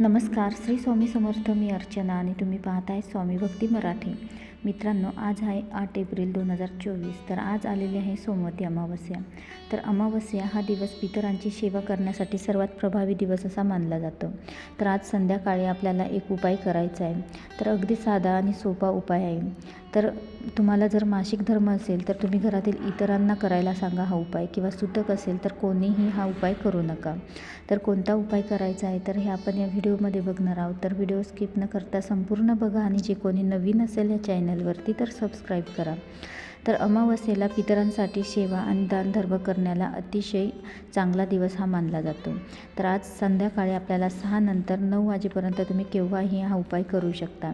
नमस्कार श्री स्वामी समर्थ मी अर्चना आणि तुम्ही पाहताय स्वामी भक्ती मराठी. मित्रांनो आज आहे आठ एप्रिल दोन हजार चोवीस तर आज आलेली आहे सोमवती अमावस्या. तर अमावस्या हा दिवस पितरांची सेवा करण्यासाठी सर्वात प्रभावी दिवस असा मानला जातो. तर आज संध्याकाळी आपल्याला एक उपाय करायचा आहे. तर अगदी साधा आणि सोपा उपाय आहे. तर तुम्हाला जर मासिक धर्म असेल तर तुम्ही घरातील इतरांना करायला सांगा हा उपाय किंवा सुतक असेल तर कोणीही हा उपाय करू नका. तर कोणता उपाय करायचा आहे तर हे आपण या व्हिडिओमध्ये बघणार आहोत. तर व्हिडिओ स्किप न करता संपूर्ण बघा आणि जे कोणी नवीन असेल या चॅनलवरती तर सबस्क्राईब करा. तर अमावस्येला पितरांसाठी सेवा आणि दानधर्म करण्याला अतिशय चांगला दिवस हा मानला जातो. तर आज संध्याकाळी आपल्याला सहा नंतर नऊ वाजेपर्यंत तुम्ही केव्हाही हा उपाय करू शकता.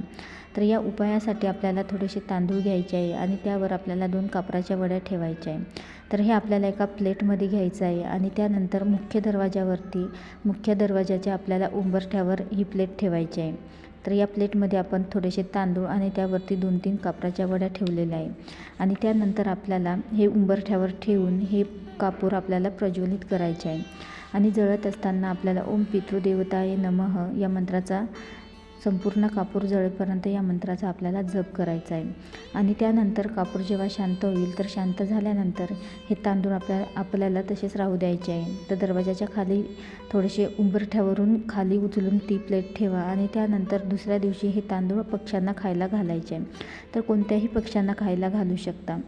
तर या उपायासाठी आपल्याला थोडेसे तांदूळ घ्यायचे आहे आणि त्यावर आपल्याला दोन कापराच्या वड्या ठेवायच्या आहे. तर हे आपल्याला एका प्लेटमध्ये घ्यायचं आहे आणि त्यानंतर मुख्य दरवाजावरती मुख्य दरवाजाच्या आपल्याला उंबरठ्यावर ही प्लेट ठेवायची आहे. तर या प्लेटमध्ये आपण थोडेसे तांदूळ आणि त्यावरती दोन तीन कापराच्या वड्या ठेवलेल्या आहे आणि त्यानंतर आपल्याला हे उंबरठ्यावर ठेवून हे कापूर आपल्याला प्रज्वलित करायचे आहे. आणि जळत असताना आपल्याला ओम पितृदेवताय नमः या मंत्राचा संपूर्ण कापूर जळेपर्यंत या मंत्राचा आपल्याला जप करायचा आहे. आणि त्यानंतर कापूर जेव्हा शांत होईल तर शांत झाल्यानंतर हे तांदूळ आपल्या आपल्याला तसेच राहू द्यायचे आहे. तर दरवाजाच्या खाली थोडेसे उंबरठ्यावरून खाली उचलून ती प्लेट ठेवा आणि त्यानंतर दुसऱ्या दिवशी हे तांदूळ पक्ष्यांना खायला घालायचे आहे. तर कोणत्याही पक्ष्यांना खायला घालू शकता.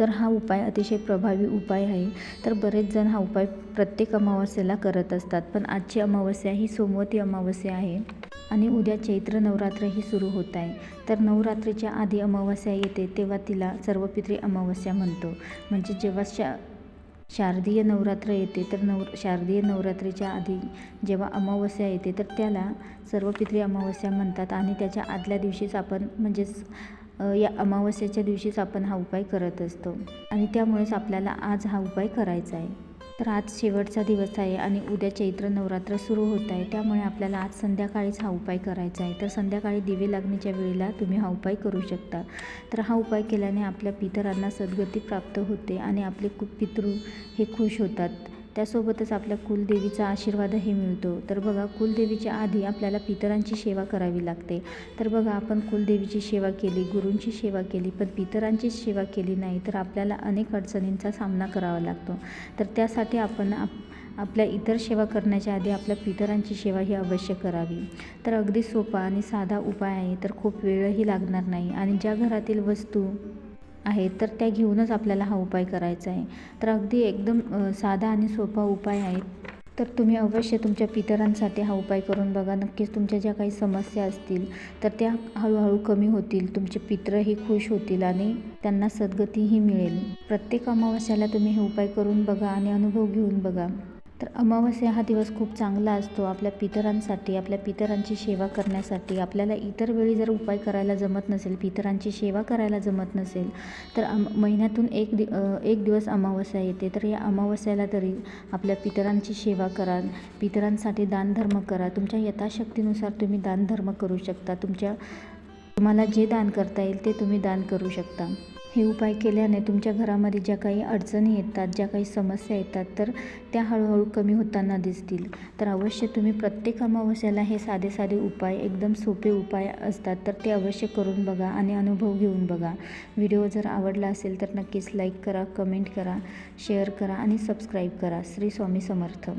तर हा उपाय अतिशय प्रभावी उपाय आहे. तर बरेच जण हा उपाय प्रत्येक अमावस्येला करत असतात. पण आजची अमावस्या ही सोमवती अमावस्या आहे. आणि उद्या चैत्र नवरात्रही सुरू होत आहे. तर नवरात्रीच्या आधी अमावस्या येते तेव्हा तिला सर्वपित्री अमावस्या म्हणतो. म्हणजे जेव्हा शा शारदीय नवरात्र येते तर नव शारदीय नवरात्रीच्या आधी जेव्हा अमावस्या येते तर त्याला सर्वपित्री अमावस्या म्हणतात. आणि त्याच्या आदल्या दिवशीच आपण म्हणजेच या अमावस्याच्या दिवशीच आपण हा उपाय करत असतो. आणि त्यामुळेच आपल्याला आज हा उपाय करायचा आहे. तर आज शेवटचा दिवस आहे आणि उद्या चैत्र नवरात्र सुरू होत आहे. त्यामुळे आपल्याला आज संध्याकाळीच हा उपाय करायचा आहे. तर संध्याकाळी दिवे लागण्याच्या वेळेला तुम्ही हा उपाय करू शकता. तर हा उपाय केल्याने आपल्या पितरांना सद्गती प्राप्त होते आणि आपले पितृ हे खुश होतात. त्यासोबतच आपल्या कुलदेवीचा आशीर्वादही मिळतो. तर बघा कुलदेवीच्या आधी आपल्याला पितरांची सेवा करावी लागते. तर बघा आपण कुलदेवीची सेवा केली गुरूंची सेवा केली पण पितरांची सेवा केली नाही तर आपल्याला अनेक अडचणींचा सामना करावा लागतो. तर त्यासाठी आपण आप आपल्या इतर सेवा करण्याच्या आधी आपल्या पितरांची सेवा ही अवश्य करावी. तर अगदी सोपा आणि साधा उपाय आहे तर खूप वेळही लागणार नाही. आणि ज्या घरातील वस्तू आहेत तर त्या घेऊनच आपल्याला हा उपाय करायचा आहे. तर अगदी एकदम साधा आणि सोपा उपाय आहे. तर तुम्ही अवश्य तुमच्या पितरांसाठी हा उपाय करून बघा. नक्कीच तुमच्या ज्या काही समस्या असतील तर त्या हळूहळू कमी होतील. तुमचे पितरही खुश होतील आणि त्यांना सद्गतीही मिळेल. प्रत्येक अमावस्याला तुम्ही हे उपाय करून बघा आणि अनुभव घेऊन बघा. तर अमावस्या हा दिवस खूप चांगला असतो आपल्या पितरांसाठी आपल्या पितरांची सेवा करण्यासाठी. आपल्याला इतर वेळी जर उपाय करायला जमत नसेल पितरांची सेवा करायला जमत नसेल तर अम महिन्यातून एक दि एक दिवस अमावस्या येते. तर या अमावस्याला तरी आपल्या पितरांची सेवा करा पितरांसाठी दानधर्म करा. तुमच्या यथाशक्तीनुसार तुम्ही दानधर्म करू शकता. तुमच्या तुम्हाला जे दान करता येईल ते तुम्ही दान करू शकता. हे उपाय केल्याने तुमच्या घरामध्ये ज्या काही अडचणी येतात ज्या काही समस्या येतात तर त्या हळूहळू कमी होताना दिसतील. तर अवश्य तुम्ही प्रत्येक अमावस्याला हे साधे साधे उपाय एकदम सोपे उपाय असतात तर ते अवश्य करून बघा आणि अनुभव घेऊन बघा. व्हिडिओ जर आवडला असेल तर नक्कीच लाईक करा कमेंट करा शेअर करा आणि सबस्क्राईब करा. श्री स्वामी समर्थ.